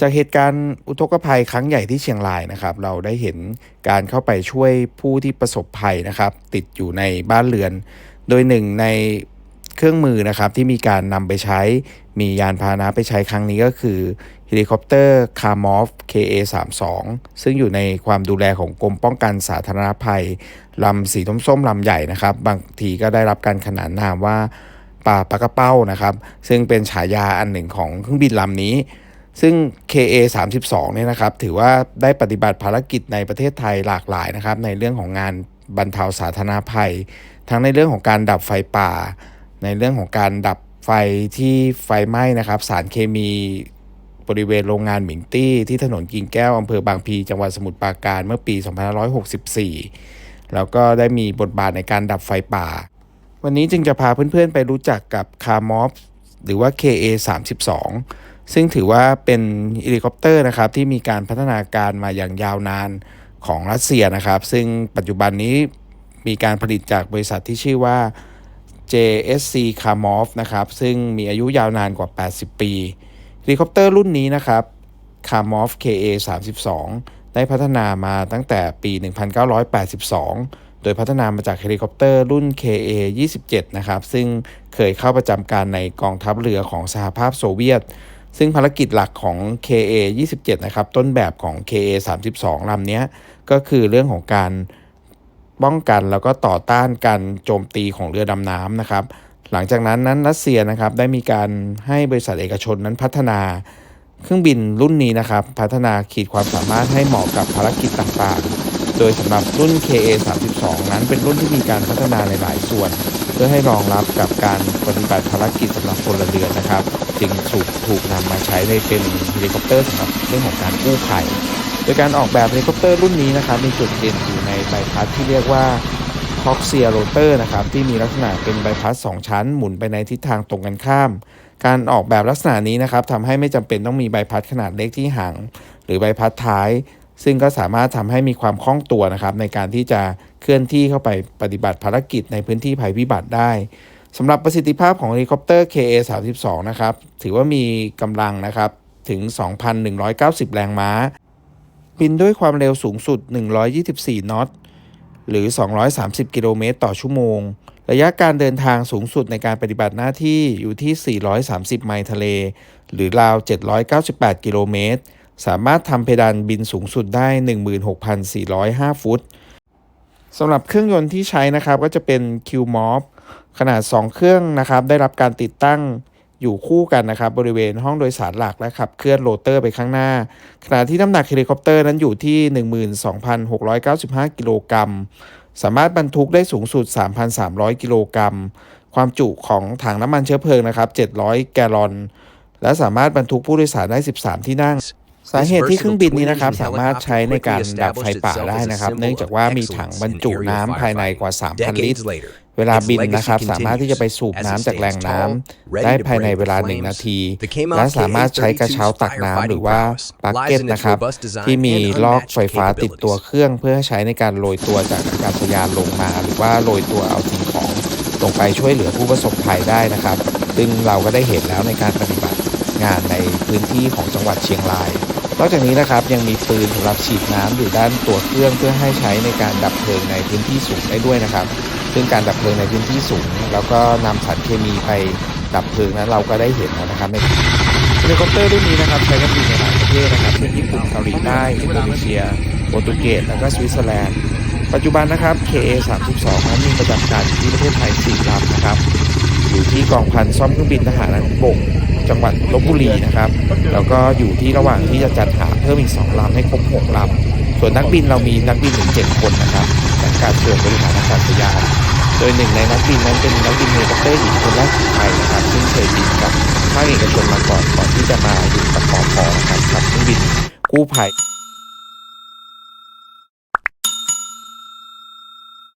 จากเหตุการณ์อุทกภัยครั้งใหญ่ที่เชียงรายนะครับ เราได้เห็นการเข้าไปช่วยผู้ที่ประสบภัยนะครับ ติดอยู่ในบ้านเรือน โดยหนึ่งในเครื่องมือนะครับที่มีการนำไปใช้มียานพาหนะไปใช้ครั้งนี้ก็คือเฮลิคอปเตอร์คาร์มอฟ KA32 ซึ่งอยู่ในความดูแลของกรมป้องกันสาธารณภัยลำสีส้มๆลำใหญ่นะครับ บางทีก็ได้รับการขนานนามว่าป่าปากกระเป้านะครับ ซึ่งเป็นฉายาอันหนึ่งของเครื่องบินลำนี้ ซึ่ง KA 32เนี่ยนะครับถือว่าได้ปฏิบัติภารกิจในประเทศไทยหลากหลายนะครับในเรื่องของงานบรรเทาสาธารณภัย ทั้งในเรื่องของการดับไฟป่า ในเรื่องของการดับไฟที่ไฟไหม้นะครับ สารเคมีบริเวณโรงงานหมิงตี้ ที่ถนนกิ่งแก้ว อำเภอบางพี จังหวัดสมุทรปราการเมื่อปี 2564 แล้วก็ได้มีบทบาทในการดับไฟป่า วันนี้จึงจะพาเพื่อนๆไปรู้จักกับคาร์มอฟหรือว่า KA 32 ซึ่งถือว่าเป็นเฮลิคอปเตอร์นะครับที่มีการพัฒนาการมาอย่างยาวนานของรัสเซียนะครับ ซึ่งปัจจุบันนี้มีการผลิตจากบริษัทที่ชื่อว่า JSC k a m o v นะครับ ซึ่งมีอายุยาวนานกว่า 80 ปีเฮลิคอปเตอร์รุ่นนี้นะครับ k a m o v KA 32ได้พัฒนามาตั้งแต่ปี 1982 โดยพัฒนามาจากเฮลิคอปเตอร์รุ่น KA 27นะครับ ซึ่งเคยเข้าประจำการในกองทัพเรือของสหภาพโซเวียต ซึ่งภารกิจหลักของ KA 27 นะครับ ต้นแบบของ KA 32ลำนี้ก็คือเรื่องของการป้องกันแล้วก็ต่อต้านการโจมตีของเรือดำน้ำนะครับ หลังจากนั้นนั้นรัสเซียนะครับได้มีการให้บริษัทเอกชนนั้นพัฒนาเครื่องบินรุ่นนี้นะครับ พัฒนาขีดความสามารถให้เหมาะกับภารกิจต่างๆ โดยสำหรับรุ่น KA 32นั้นเป็นรุ่นที่มีการพัฒนาในหลายส่วน เพื่อให้รองรับกับการปฏิบัติภารกิจสำหรับพลเรือนนะครับ จึงถูกถูกนำมาใช้ในเป็นเฮลิคอปเตอร์สำหรับเรื่องของการกู้ภัยโดยการออกแบบเฮลิคอปเตอร์รุ่นนี้นะครับมีจุดเด่นอยู่ในใบพัดที่เรียกว่าคอกเซียโรเตอร์นะครับที่มีลักษณะเป็นใบพัด 2 ชั้น หมุนไปในทิศทางตรงกันข้าม การออกแบบลักษณะนี้นะครับทำให้ไม่จำเป็นต้องมีใบพัดขนาดเล็กที่หางหรือใบพัดท้าย ซึ่งก็สามารถทำให้มีความคล่องตัวนะครับในการที่จะเคลื่อนที่เข้าไปปฏิบัติภารกิจในพื้นที่ภัยพิบัติได้สำหรับประสิทธิภาพของเฮลิคอปเตอร์ KA 32 นะครับถือว่ามีกำลังนะครับถึง 2,190 แรงม้า บินด้วยความเร็วสูงสุด 124 นอตหรือ 230 กิโลเมตรต่อชั่วโมง ระยะการเดินทางสูงสุดในการปฏิบัติหน้าที่อยู่ที่ 430 ไมล์ทะเล หรือราว 798 กิโลเมตร สามารถทำเพดานบินสูงสุดได้ 16,405 ฟุตสำหรับเครื่องยนต์ที่ใช้นะครับก็จะเป็น Q-MOF ขนาด 2 เครื่องนะครับ ได้รับการติดตั้งอยู่คู่กันนะครับ บริเวณห้องโดยสารหลักและขับเคลื่อนโรเตอร์ไปข้างหน้า ขณะที่น้ำหนักเฮลิคอปเตอร์นั้นอยู่ที่ 12,695 กิโลกรัม สามารถบรรทุกได้สูงสุด 3,300 กิโลกรัม ความจุของถังน้ำมันเชื้อเพลิงนะครับ 700 แกลลอน และสามารถบรรทุกผู้โดยสารได้ 13 ที่นั่ง สาเหตุที่เครื่องบินนี้นะครับสามารถใช้ในการดับไฟป่าได้นะครับ เนื่องจากว่ามีถังบรรจุน้ำภายในกว่า 3,000 ลิตร เวลาบินนะครับสามารถที่จะไปสูบน้ำจากแหล่งน้ำได้ภายในเวลา 1 นาที และสามารถใช้กระเช้าตักน้ำหรือว่าบักเก็ตนะครับ ที่มีลอกไฟฟ้าติดตัวเครื่อง เพื่อใช้ในการโรยตัวจากอากาศยานลงมา หรือว่าโรยตัวเอาสิ่งของลงไปช่วยเหลือผู้ประสบภัยได้นะครับ ซึ่งเราก็ได้เห็นแล้วในการปฏิบัติงานในพื้นที่ของจังหวัดเชียงราย นอกจากนี้นะครับยังมีปืนสำหรับฉีดน้ำอยู่ด้านตัวเครื่องเพื่อให้ใช้ในการดับเพลิงในพื้นที่สูงได้ด้วยนะครับ ซึ่งการดับเพลิงในพื้นที่สูง แล้วก็นำสารเคมีไปดับเพลิงนั้นเราก็ได้เห็นแล้วนะครับในเฮลิคอปเตอร์รุ่นนี้นะครับใช้กันอยู่ในหลายประเทศนะครับเช่นญี่ปุ่นเกาหลีใต้อินโดนีเซียโปรตุเกสแล้วก็สวิตเซอร์แลนด์ ปัจจุบันนะครับ KA 32นั้นมีประจำการอยู่ที่ประเทศไทย4ลำนะครับ อยู่ที่กองพันซ่อมเครื่องบินทหารบกจังหวัดลบบุรีนะครับ แล้วก็อยู่ที่ระหว่างที่จะจัดหาเพิ่มอีก2ลำให้ครบ6ลำส่วนนักบินเรามีนักบินถึง7คนนะครับจากการส่วนบริหารอากาศยานโดยหนึ่งในนักบินนั้นเป็นนักบินเฮลิคอปเตอร์หญิงคนแรกของไทยนะครับ ซึ่งเคยบินกับภาคเอกชนมาก่อนก่อนที่จะมาอยู่กับปอพนะครับกับเครื่องบินกู้ภัย